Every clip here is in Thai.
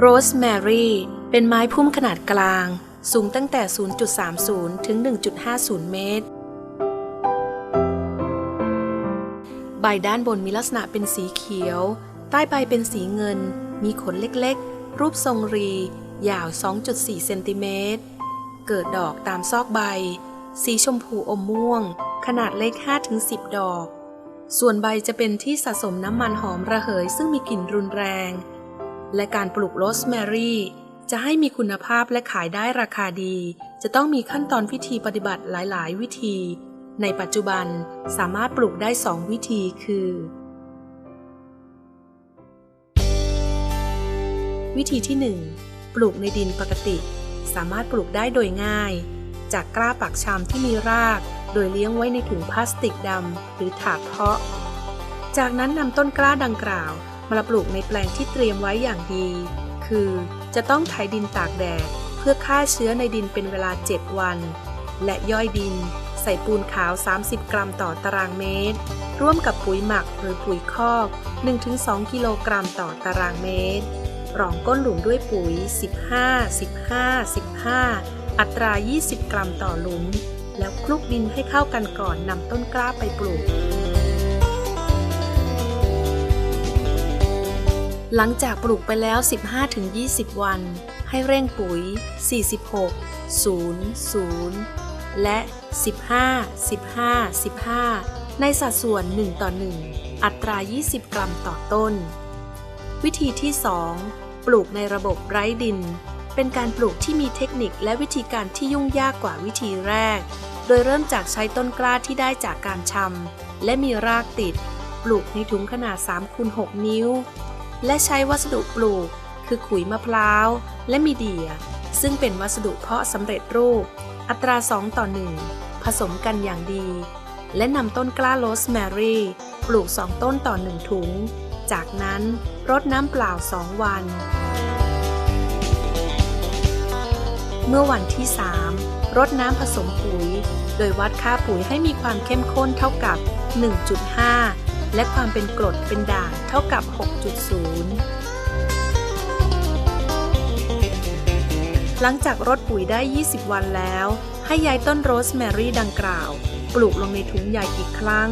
โรสแมรี่เป็นไม้พุ่มขนาดกลาง สูงตั้งแต่ 0.30 ถึง 1.50 เมตร ใบด้านบนมีลักษณะเป็นสีเขียว ใต้ใบเป็นสีเงิน มีขนเล็กๆ รูปทรงรี ยาว 2.4 เซนติเมตร เกิดดอกตามซอกใบ สีชมพูอมม่วง ขนาดเล็ก 5-10 ดอก ส่วนใบจะเป็นที่สะสมน้ำมันหอมระเหยซึ่งมีกลิ่นรุนแรง และการปลูกโรสแมรี่ จะให้มีคุณภาพและขายได้ราคาดี จะต้องมีขั้นตอนวิธีปฏิบัติหลายๆ วิธี ในปัจจุบันสามารถปลูกได้ 2 วิธีคือ วิธีที่ 1 ปลูกในดินปกติ สามารถปลูกได้โดยง่าย จากกล้าปักชำที่มีราก โดยเลี้ยงไว้ในถุงพลาสติกดำหรือถาดเพาะ จากนั้นนำต้นกล้าดังกล่าว มาปลูกในแปลงที่เตรียมไว้อย่างดี คือจะต้องไถดินตากแดด เพื่อฆ่าเชื้อในดินเป็นเวลา 7 วัน และย่อยดิน ใส่ปูนขาว 30 กรัมต่อตารางเมตร ร่วมกับปุ๋ยหมักหรือปุ๋ยคอก 1-2 กิโลกรัมต่อตารางเมตร รองก้นหลุมด้วยปุ๋ย 15 15 15 อัตรา 20 กรัมต่อหลุม แล้วคลุกดินให้เข้ากันก่อนนำต้นกล้าไปปลูก หลังจากปลูกไปแล้ว 15-20 วัน ให้เร่งปุ๋ย 46 0 0 และ 15 15 15 ในสัดส่วน 1 ต่อ 1 อัตรา 20 กรัมต่อต้น วิธีที่ 2 ปลูกในระบบไร้ดิน เป็นการปลูกที่มีเทคนิคและวิธีการที่ยุ่งยากกว่าวิธีแรก โดยเริ่มจากใช้ต้นกล้าที่ได้จากการชำและมีรากติด ปลูกในถุงขนาด3คูณ6นิ้ว และใช้วัสดุปลูก คือขุยมะพร้าว และมีเดีย ซึ่งเป็นวัสดุเพาะสำเร็จรูป อัตรา 2 ต่อ 1 ผสมกันอย่างดี และนำต้นกล้าโรสแมรี่ ปลูก 2 ต้นต่อ 1 ถุง จากนั้นรดน้ำเปล่า 2 วัน เมื่อวันที่ 3 รดน้ำผสมปุ๋ย โดยวัดค่าปุ๋ยให้มีความเข้มข้นเท่ากับ 1.5 และความเป็นกรดเป็นด่างเท่ากับ 6.0 หลังจากรดปุ๋ยได้ 20 วันแล้ว ให้ย้ายต้นโรสแมรี่ดังกล่าว ปลูกลงในถุงใหญ่อีกครั้ง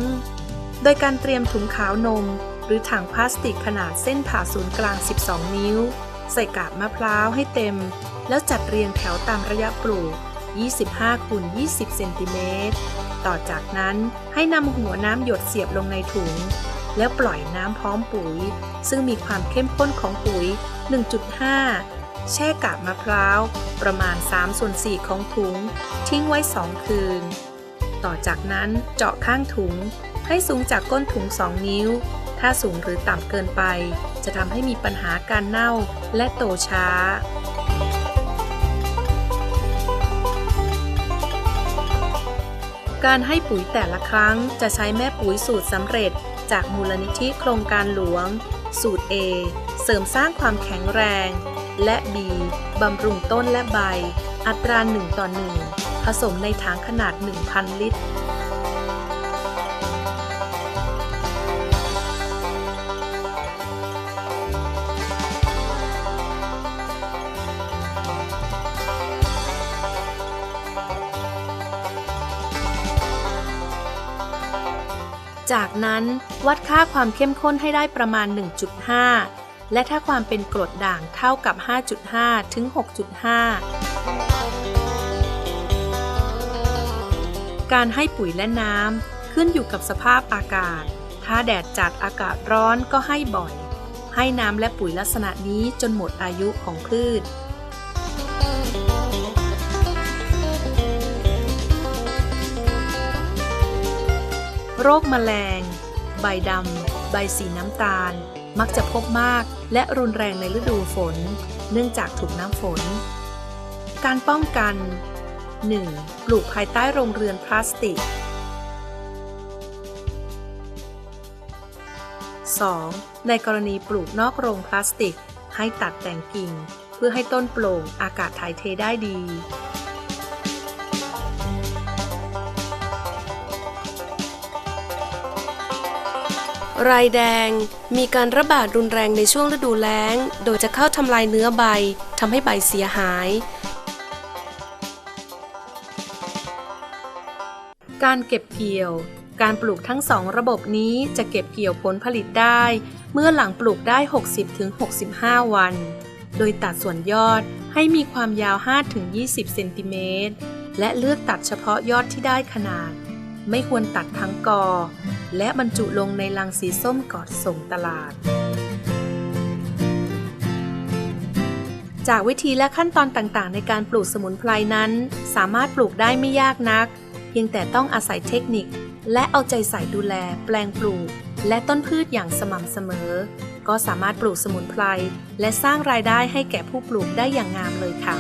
โดยการเตรียมถุงขาวนม หรือถังพลาสติกขนาดเส้นผ่าศูนย์กลาง 12 นิ้ว ใส่กาบมะพร้าวให้เต็ม แล้วจัดเรียงแถวตามระยะปลูก 25คูณ20 เซนติเมตร ต่อจากนั้นให้นำหัวน้ำหยดเสียบลงในถุง แล้วปล่อยน้ำพร้อมปุ๋ย ซึ่งมีความเข้มข้นของปุ๋ย 1.5 แช่กาบมะพร้าว ประมาณ3ส่วน4ของถุง ทิ้งไว้ 2 คืน ต่อจากนั้นเจาะข้างถุง ให้สูงจากก้นถุง 2 นิ้ว ถ้าสูงหรือต่ำเกินไป จะทำให้มีปัญหาการเน่าและโตช้า การให้ปุ๋ยแต่ละครั้งจะใช้แม่ปุ๋ยสูตรสำเร็จ จากมูลนิธิโครงการหลวง สูตร A เสริมสร้างความแข็งแรง และ B บำรุงต้นและใบ อัตรา1ต่อ1ผสมในถังขนาด 1,000 ลิตร จากนั้นวัดค่าความเข้มข้นให้ได้ประมาณ 1.5 และถ้าความเป็นกรดด่างเท่ากับ 5.5 ถึง 6.5 การให้ปุ๋ยและน้ำขึ้นอยู่กับสภาพอากาศ ถ้าแดดจัดอากาศร้อนก็ให้บ่อย ให้น้ำและปุ๋ยลักษณะนี้จนหมดอายุของพืช โรคแมลง ใบดำ ใบสีน้ำตาล มักจะพบมากและรุนแรงในฤดูฝน เนื่องจากถูกน้ำฝน การป้องกัน 1. ปลูกภายใต้โรงเรือนพลาสติก 2. ในกรณีปลูกนอกโรงพลาสติก ให้ตัดแต่งกิ่ง เพื่อให้ต้นโปร่งอากาศถ่ายเทได้ดี รายแดง มีการระบาดรุนแรงในช่วงฤดูแล้ง โดยจะเข้าทำลายเนื้อใบทำให้ใบเสียหาย การเก็บเกี่ยว การปลูกทั้งสองระบบนี้จะเก็บเกี่ยวผลผลิตได้ เมื่อหลังปลูกได้ 60-65 วัน โดยตัดส่วนยอดให้มีความยาว 5-20 เซนติเมตร และเลือกตัดเฉพาะยอดที่ได้ขนาด ไม่ควรตัดทั้งกอ และบรรจุลงในลังสีส้มก่อนส่งตลาด จากวิธีและขั้นตอนต่างๆ ในการปลูกสมุนไพรนั้น สามารถปลูกได้ไม่ยากนัก เพียงแต่ต้องอาศัยเทคนิค และเอาใจใส่ดูแล แปลงปลูก และต้นพืชอย่างสม่ำเสมอ ก็สามารถปลูกสมุนไพรและสร้างรายได้ให้แก่ผู้ปลูกได้อย่างงามเลยค่ะ